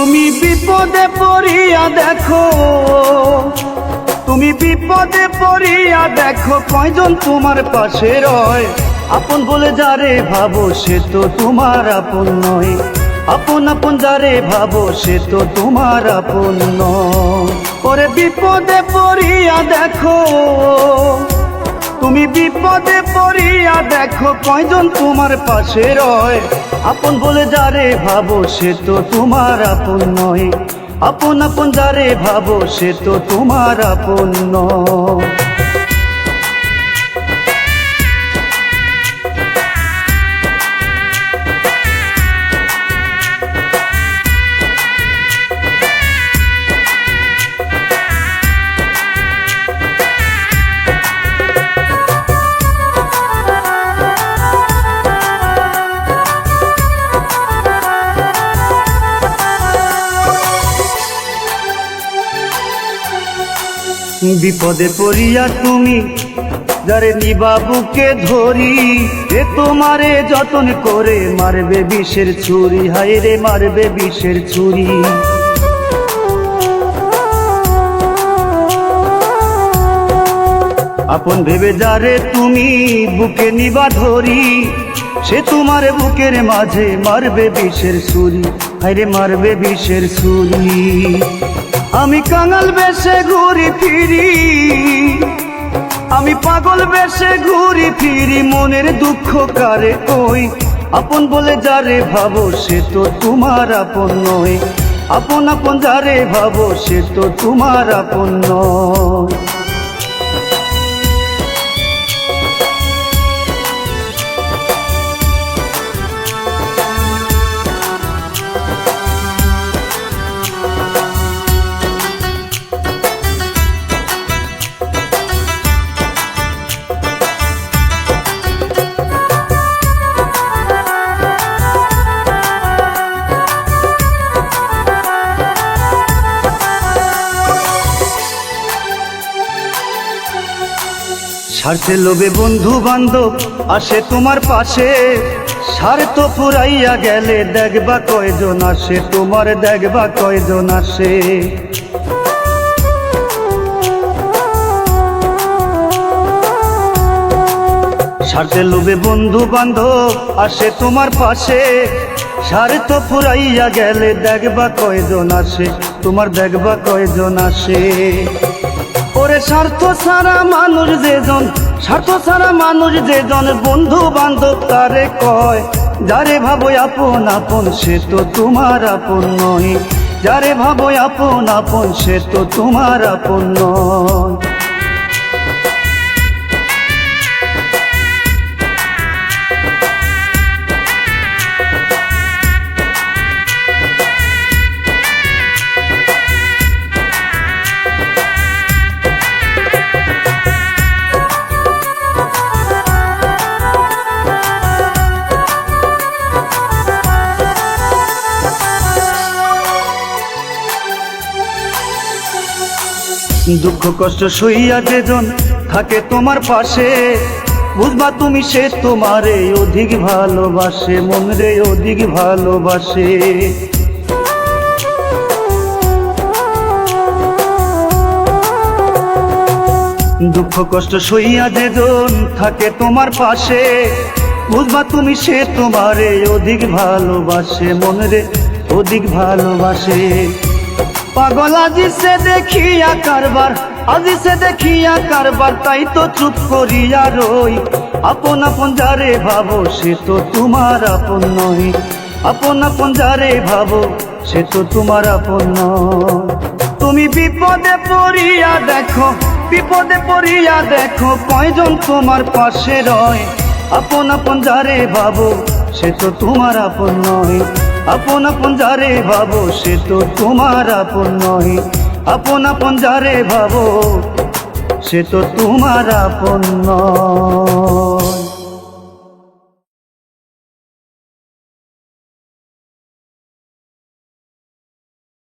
তুমি বিপদে পড়িয়া দেখো, তুমি বিপদে পড়িয়া দেখো কয়জন তোমার পাশে রয়। আপন বলে যারে ভাবো সে তো তোমার আপন নয়। আপন আপন যারে ভাবো সে তো তোমার আপন নয়। ওরে বিপদে পড়িয়া দেখো বিপদে পড়িয়া দেখো কয়জন তোমার পাশে রয়। আপন বলে যারে ভাবো, সে তো তোমার আপন নয়। আপন আপন যারে ভাবো, সে তো তোমার আপন নয়। বিপদে পড়িয়া তুমি যারে নিবাবুকে ধরি, এ তোমারে যতন করে মারবে বিষের ছুরি, হায় রে মারবে বিষের ছুরি। আপন ভেবে যারে তুমি বুকে নিবা ধরি, সে তোমার বুকের মাঝে মারবে বিষের ছুরি হায়রে মারবে বিষের ছুরি। আমি কাঙাল বেশে ঘুরি ফিরি, আমি পাগল বেশে ঘুরি ফিরি, মনের দুঃখ কারে কই? আপন বলে যারে ভাবো সে তো তোমার আপন নয়। আপন আপন যারে ভাবো সে তো তোমার আপন নয়। স্বার্থে লোভে বন্ধু বান্ধব আসে তোমার পাশে স্বার্থ ফুরাইয়া গেলে দেখবা কয়জন আসে, তোমার দেখবা কয়জন আসে। স্বার্থে লোভে বন্ধু বান্ধব আসে তোমার পাশে স্বার্থ ফুরাইয়া গেলে দেখবা কয়জন আসে, তোমার দেখবা কয়জন আসে। ওরে স্বার্থ সারা মানুষ যেজন, স্বার্থ সারা মানুষ যেজন বন্ধু বান্ধব তারে কয়, যারে ভাবো আপন আপন সে তো তোমার আপন নয়, যারে ভাবো আপন আপন সে তো তোমার আপন নয়। দুঃখ কষ্ট সইয়া যেজন থাকে তোমার পাশে, বুঝবা তুমি সে তোমারে অধিক ভালোবাসে মন রে অধিক ভালোবাসে। দুঃখ কষ্ট সইয়া যেজন থাকে তোমার পাশে, বুঝবা তুমি সে তোমারে অধিক ভালোবাসে মন রে অধিক ভালোবাসে। পাগল, আজি সে দেখিয়া কারবার, আজি সে দেখিয়া কারবার, তাই তো চুপ করিয়া রই। আপন আপন যারে ভাবো, সে তো তোমার আপন নয়। আপন আপন যারে ভাবো, সে তো তোমার আপন তুমি বিপদে পড়িয়া দেখো, বিপদে পড়িয়া দেখো, কয়জন তোমার পাশে রয়। আপন আপন যারে ভাবো সে তো তোমার আপন নয় আপন আপন যারে ভাবো, সে তো তোমার আপন নয় আপন আপন যারে ভাবো, সে তো তোমার আপন নয়।